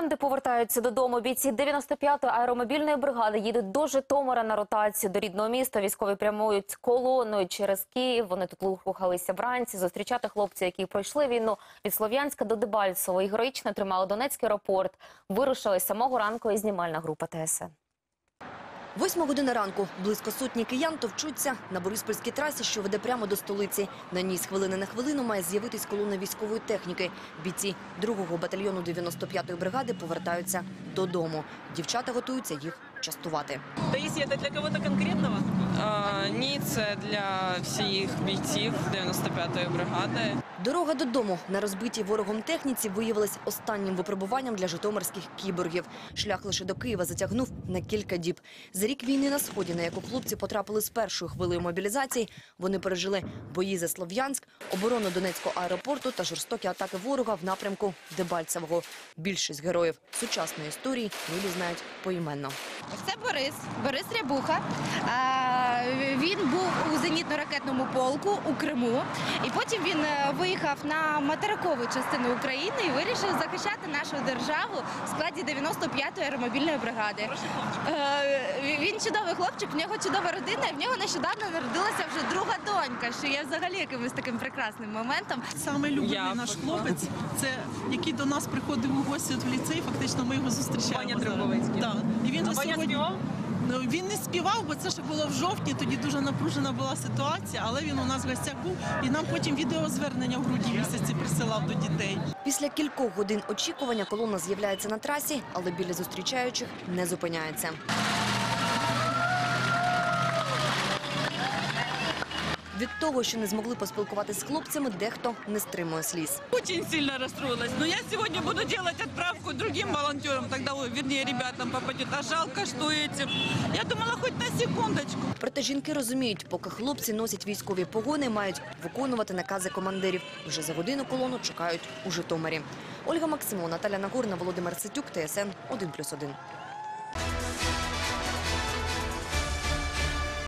Легенди повертаються додому. Бійці 95-ї аеромобільної бригади їдуть до Житомира на ротацію до рідного міста. Військові прямують колоною через Київ. Вони тут рухалися вранці зустрічати хлопців, які пройшли війну від Слов'янська до Дебальцево. І героїчно тримали Донецький аеропорт. Вирушили самого ранку і знімальна група ТСН. Восьма година ранку. Близько сотні киян товчуться на Бориспільській трасі, що веде прямо до столиці. На ній з хвилини на хвилину має з'явитись колона військової техніки. Бійці 2-го батальйону 95-ї бригади повертаються додому. Дівчата готуються їх частувати. Таїсія, це для кого-то конкретного? А, ні, це для всіх бійців 95-ї бригади. Дорога додому на розбитій ворогом техніці виявилась останнім випробуванням для житомирських кіборгів. Шлях лише до Києва затягнув на кілька діб. За рік війни на сході, на яку хлопці потрапили з першою хвилею мобілізації, вони пережили бої за Слов'янськ, оборону Донецького аеропорту та жорстокі атаки ворога в напрямку Дебальцевого. Більшість героїв сучасної історії люди знають поіменно. Це Борис, Борис Рябуха. Він був у зенітно-ракетному полку у Криму. І потім він е, виїхав на материкову частину України і вирішив захищати нашу державу в складі 95-ї аеромобільної бригади. Е, Він чудовий хлопчик, в нього чудова родина, і в нього нещодавно народилася вже друга донька, що є взагалі якимось таким прекрасним моментом. Саме любимий наш хлопець, це який до нас приходив у гості от в ліцей. Фактично ми його зустрічаємо. Ваня. Драбовицький. Так. І він А сьогодні? Ну, він не співав, бо це ще було в жовтні. Тоді дуже напружена була ситуація, але він у нас в гостях був і нам потім відеозвернення в грудні місяці присилав до дітей. Після кількох годин очікування колона з'являється на трасі, але біля зустрічаючих не зупиняється. Від того, що не змогли поспілкуватися з хлопцями, дехто не стримує сліз. Очень сильно расстроилась. Но я сегодня буду делать отправку другим волонтерам, ой, вернее, ребятам попадет. А жалко, что этим. Я думала, хоть на секундочку. Проте жінки розуміють, поки хлопці носять військові погони, мають виконувати накази командирів. Вже за годину колону чекають у Житомирі. Ольга Максимова, Наталя Нагорна, Володимир Ситюк, ТСН 1+,1.